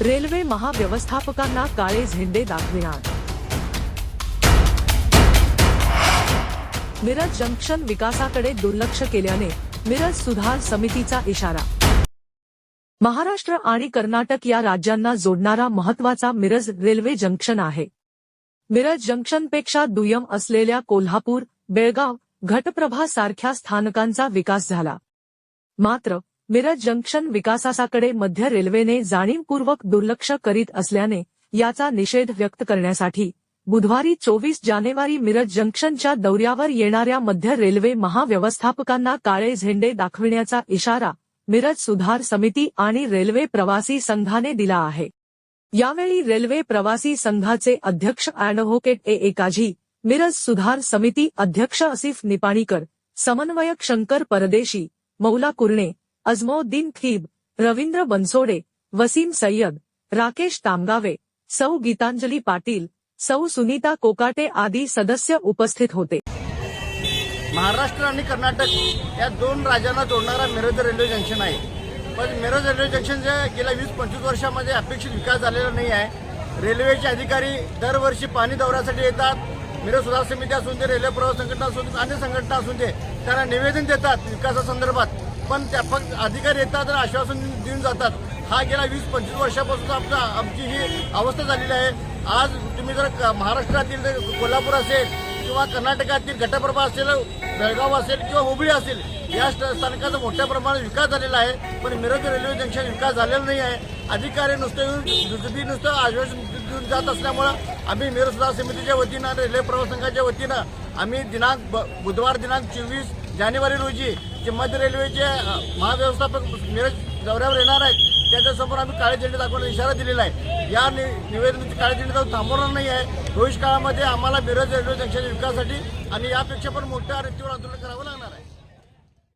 Railway महाव्यवस्थापकांना काळे झेंडे दाखविणार. Miraj junction विकासाकडे दुर्लक्ष केल्याने मिरज सुधार समितीचा इशारा. महाराष्ट्र आणि कर्नाटक या राज्यांना जोडणारा महत्त्वाचा मिरज रेल्वे जंक्शन आहे. मिरज जंक्शनपेक्षा दुय्यम असलेल्या कोल्हापूर बेळगाव घटप्रभा सारख्या स्थानकांचा विकास झाला. मात्र मिरज जंक्शन विकासाकडे मध्य रेल्वेने जाणीवपूर्वक दुर्लक्ष करीत असल्याने याचा निषेध व्यक्त करण्यासाठी बुधवारी चोवीस जानेवारी मिरज जंक्शनच्या दौऱ्यावर येणाऱ्या मध्य रेल्वे महाव्यवस्थापकांना काळे झेंडे दाखविण्याचा इशारा मिरज सुधार समिती आणि रेल्वे प्रवासी संघाने दिला आहे. यावेळी रेल्वे प्रवासी संघाचे अध्यक्ष अॅडव्होकेट ए. एकाजी मिरज सुधार समिती अध्यक्ष असिफ निपाणीकर समन्वयक शंकर परदेशी मौला कुर्णे अजमोद्दीन खीब रवींद्र बनसोडे वसीम सय्यद राकेश तामगावे सौ गीतांजली पाटील सौ सुनीता कोकाटे आदी सदस्य उपस्थित होते. महाराष्ट्र आणि कर्नाटक या दोन राज्यांना जोडणारा मिरज रेल्वे जंक्शन आहे. पण मिरज रेल्वे जंक्शन जे गेल्या वीस पंचवीस वर्षामध्ये अपेक्षित विकास झालेला नाही आहे. रेल्वेचे अधिकारी दरवर्षी पाणी दौऱ्यासाठी येतात. मिरज सुधार समिती असून ते रेल्वे प्रवास संघटना असून अन्य संघटना असून ते त्यांना निवेदन देतात विकासासंदर्भात. पण त्या फक्त अधिकारी येतात आणि आश्वासन देऊन जातात. हा गेल्या वीस पंचवीस वर्षापासून आमचा आमची ही अवस्था झालेली आहे. आज तुम्ही जर महाराष्ट्रातील जर कोल्हापूर असेल किंवा कर्नाटकातील घटप्रभा असेल बेळगाव असेल किंवा हुबळी असेल या स्थानकाचा मोठ्या प्रमाणात विकास झालेला आहे. पण मिरज रेल्वे जंक्शन विकास झालेला नाही आहे. अधिकारी नुसतं येऊन दुसरी नुसतं आश्वासन देऊन जात असल्यामुळं आम्ही मिरज सुधार समितीच्या वतीनं रेल्वे प्रवास संघाच्या वतीनं आम्ही दिनांक ब- बुधवार दिनांक चोवीस जानेवारी रोजी जे मध्य रेल्वेचे महाव्यवस्थापक मिरज दौऱ्यावर येणार आहेत त्याच्यासमोर आम्ही काळे झेंडे दाखवण्याचा इशारा दिलेला आहे. या नि- निवेदनाची काळे झेंडे दाखवून थांबवणार नाही आहे. भविष्य काळामध्ये आम्हाला मिरज रेल्वे जंक्शनच्या विकासासाठी आणि यापेक्षा पण मोठ्या रेतीवर आंदोलन करावं लागणार आहे.